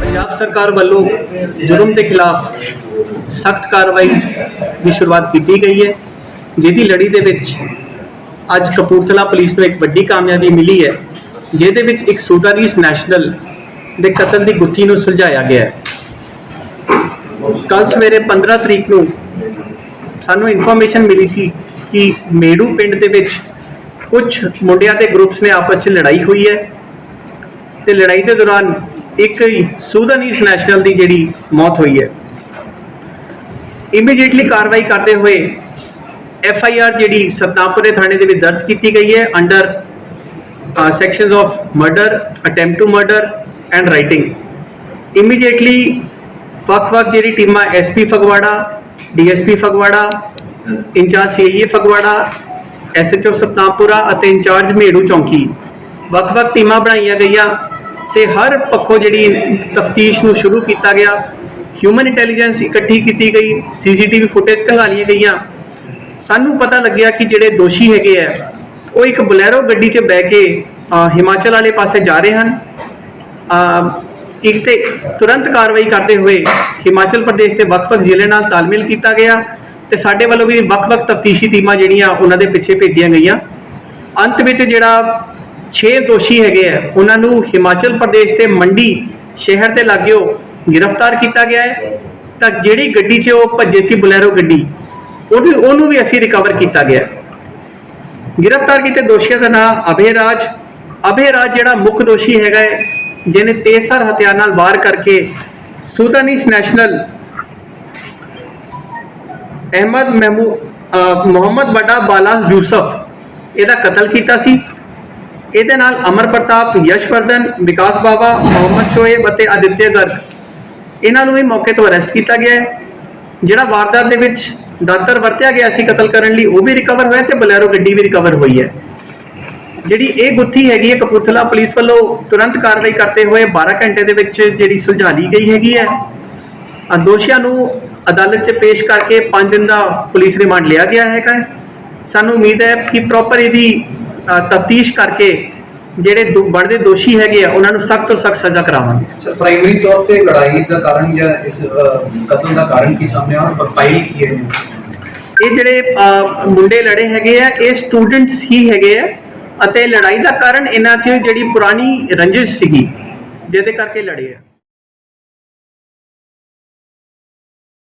ਪੰਜਾਬ ਸਰਕਾਰ ਵੱਲੋਂ ਜੁਰਮ ਦੇ ਖਿਲਾਫ ਸਖਤ ਕਾਰਵਾਈ ਦੀ ਸ਼ੁਰੂਆਤ ਕੀਤੀ ਗਈ ਹੈ ਜਿਹਦੀ ਲੜੀ ਦੇ ਵਿੱਚ ਅੱਜ ਕਪੂਰਥਲਾ ਪੁਲਿਸ ਨੂੰ ਇੱਕ ਵੱਡੀ ਕਾਮਯਾਬੀ ਮਿਲੀ ਹੈ, ਜਿਹਦੇ ਵਿੱਚ ਇੱਕ ਸੂਦਾਨੀਸ ਨੈਸ਼ਨਲ ਦੇ ਕਤਲ ਦੀ ਗੁੱਥੀ ਨੂੰ ਸੁਲਝਾਇਆ ਗਿਆ ਹੈ। ਕੱਲ ਸਵੇਰੇ 15 ਤਰੀਕ ਨੂੰ ਸਾਨੂੰ ਇਨਫੋਰਮੇਸ਼ਨ ਮਿਲੀ ਸੀ ਕਿ ਮੇੜੂ ਪਿੰਡ ਦੇ ਵਿੱਚ ਕੁਝ ਮੁੰਡਿਆਂ ਦੇ ਗਰੁੱਪਸ ਨੇ ਆਪਸ 'ਚ ਲੜਾਈ ਹੋਈ ਹੈ ਤੇ ਲੜਾਈ ਦੇ ਦੌਰਾਨ ਇੱਕ ਹੀ ਸੂਦਾਨੀਸ ਨੈਸ਼ਨਲ ਦੀ ਜਿਹੜੀ ਮੌਤ ਹੋਈ ਹੈ। ਇਮੀਡੀਏਟਲੀ ਕਾਰਵਾਈ ਕਰਦੇ ਹੋਏ ਐਫ ਆਈ ਆਰ ਜਿਹੜੀ ਸਤਨਾਮਪੁਰੇ ਥਾਣੇ ਦੇ ਵਿੱਚ ਦਰਜ ਕੀਤੀ ਗਈ ਹੈ under sections of murder attempt to murder and rioting immediately ਵੱਖ-ਵੱਖ ਜਿਹੜੀ ਟੀਮਾਂ SP Phagwara DSP Phagwara, in charge CA Phagwara SHO Satnampura ਅਤੇ ਇੰਚਾਰਜ ਮੇੜੂ ਚੌਂਕੀ। ਵੱਖ-ਵੱਖ ਟੀਮਾਂ ਬਣਾਈਆਂ ਗਈਆਂ ਤੇ ਹਰ ਪੱਖੋਂ ਜਿਹੜੀ ਤਫਤੀਸ਼ ਨੂੰ ਸ਼ੁਰੂ ਕੀਤਾ ਗਿਆ। ਹਿਊਮਨ ਇੰਟੈਲੀਜੈਂਸ ਇਕੱਠੀ ਕੀਤੀ ਗਈ ਸੀਸੀਟੀਵੀ ਫੁਟੇਜ ਖੰਗਾਲੀਆਂ ਗਈਆਂ। ਸਾਨੂੰ ਪਤਾ ਲੱਗਿਆ ਕਿ ਜਿਹੜੇ ਦੋਸ਼ੀ ਹੈਗੇ ਆ, ਉਹ ਇੱਕ ਬਲੈਰੋ ਗੱਡੀ 'ਚ ਬਹਿ ਕੇ ਹਿਮਾਚਲ ਵਾਲੇ ਪਾਸੇ ਜਾ ਰਹੇ ਹਨ। ਇੱਕ ਤੇ ਤੁਰੰਤ ਕਾਰਵਾਈ ਕਰਦੇ ਹੋਏ ਹਿਮਾਚਲ ਪ੍ਰਦੇਸ਼ ਦੇ ਵੱਖ-ਵੱਖ ਜ਼ਿਲ੍ਹੇ ਨਾਲ ਤਾਲਮੇਲ ਕੀਤਾ ਗਿਆ ਤੇ ਸਾਡੇ ਵੱਲੋਂ ਵੀ ਵੱਖ-ਵੱਖ ਤਫਤੀਸ਼ੀ ਟੀਮਾਂ ਜਿਹੜੀਆਂ ਉਹਨਾਂ ਦੇ ਪਿੱਛੇ ਭੇਜੀਆਂ ਗਈਆਂ। ਅੰਤ ਵਿੱਚ ਜਿਹੜਾ 6 ਦੋਸ਼ੀ ਹੈਗੇ ਆ, ਉਹਨਾਂ ਨੂੰ ਹਿਮਾਚਲ ਪ੍ਰਦੇਸ਼ ਦੇ ਮੰਡੀ ਸ਼ਹਿਰ ਦੇ ਲਾਗਿਓ ਗ੍ਰਿਫਤਾਰ ਕੀਤਾ ਗਿਆ ਹੈ। ਤਾਂ ਜਿਹੜੀ ਗੱਡੀ 'ਚ ਉਹ ਭੱਜੇ ਸੀ ਬੁਲੈਰੋ ਗੱਡੀ ਉਹਨੂੰ ਉਹਨੂੰ ਵੀ ਅਸੀਂ ਰਿਕਵਰ ਕੀਤਾ ਗਿਆ। ਗ੍ਰਿਫਤਾਰ ਕੀਤੇ ਦੋਸ਼ੀਆਂ ਦਾ ਨਾਮ ਅਭੇ ਰਾਜ। ਅਭੇ ਰਾਜ ਜਿਹੜਾ ਮੁੱਖ ਦੋਸ਼ੀ ਹੈਗਾ ਹੈ, ਜਿਹਨੇ ਤੇਜ਼ਧਾਰ ਹਥਿਆਰ ਨਾਲ ਵਾਰ ਕਰਕੇ Sudanese national Ahmed Mahmoud Mohammed Bada Bala Yousuf ਇਹਦਾ ਕਤਲ ਕੀਤਾ ਸੀ। ਇਹਦੇ ਨਾਲ ਅਮਰ ਪ੍ਰਤਾਪ ਯਸ਼ਵਰਧਨ ਵਿਕਾਸ ਬਾਵਾ, ਮੁਹੰਮਦ ਸ਼ੋਏਬ ਅਤੇ ਆਦਿਤਿਆ ਗਰਗ। ਇਹਨਾਂ ਨੂੰ ਵੀ ਮੌਕੇ ਤੋਂ ਅਰੈਸਟ ਕੀਤਾ ਗਿਆ ਹੈ, ਜਿਹੜਾ ਵਾਰਦਾਤ ਦੇ ਵਿੱਚ ਦਾਤਰ ਵਰਤਿਆ ਗਿਆ ਸੀ ਕਤਲ ਕਰਨ ਲਈ, ਉਹ ਵੀ ਰਿਕਵਰ ਹੋਇਆ ਤੇ ਬਲੈਰੋ ਗੱਡੀ ਵੀ ਰਿਕਵਰ ਹੋਈ ਹੈ। ਜਿਹੜੀ ਇਹ ਗੁੱਥੀ ਹੈਗੀ ਹੈ ਕਪੂਰਥਲਾ ਪੁਲਿਸ ਵੱਲੋਂ ਤੁਰੰਤ ਕਾਰਵਾਈ ਕਰਦੇ ਹੋਏ 12 ਘੰਟੇ ਦੇ ਵਿੱਚ ਜਿਹੜੀ ਸੁਲਝਾ ਲਈ ਗਈ ਹੈਗੀ ਹੈ। ਦੋਸ਼ੀਆਂ ਨੂੰ ਅਦਾਲਤ 'ਚ ਪੇਸ਼ ਕਰਕੇ 5 ਦਿਨ ਦਾ ਪੁਲਿਸ ਰਿਮਾਂਡ ਲਿਆ ਗਿਆ ਹੈਗਾ ਸਾਨੂੰ ਉਮੀਦ ਹੈ ਕਿ ਪ੍ਰੋਪਰ ਇਹਦੀ ਤਫਤੀਸ਼ ਕਰਕੇ ਜਿਹੜੇ ਦੋ- ਬਣਦੇ ਦੋਸ਼ੀ ਹੈਗੇ ਆ ਉਹਨਾਂ ਨੂੰ ਸਖਤ ਤੋਂ ਸਖਤ ਸਜ਼ਾ ਕਰਾਵਾਂਗੇ। ਸਰ ਪ੍ਰਾਇਮਰੀ ਤੌਰ ਤੇ ਲੜਾਈ ਦਾ ਕਾਰਨ ਜਾਂ ਇਸ ਅਹ, ਕਤਲ ਦਾ ਕਾਰਨ ਕੀ ਸਾਹਮਣੇ ਔਰ ਫਾਈਲ ਕੀ ਹੈ? ਇਹ ਜਿਹੜੇ ਮੁੰਡੇ ਲੜੇ ਹੈਗੇ ਆ ਇਹ ਸਟੂਡੈਂਟਸ ਹੀ ਹੈਗੇ ਆ ਅਤੇ ਲੜਾਈ ਦਾ ਕਾਰਨ ਇਹਨਾਂ 'ਚ ਜਿਹੜੀ ਪੁਰਾਣੀ ਰੰਜਿਸ਼ ਸੀਗੀ ਜਿਹਦੇ ਕਰਕੇ ਲੜੇ ਆ।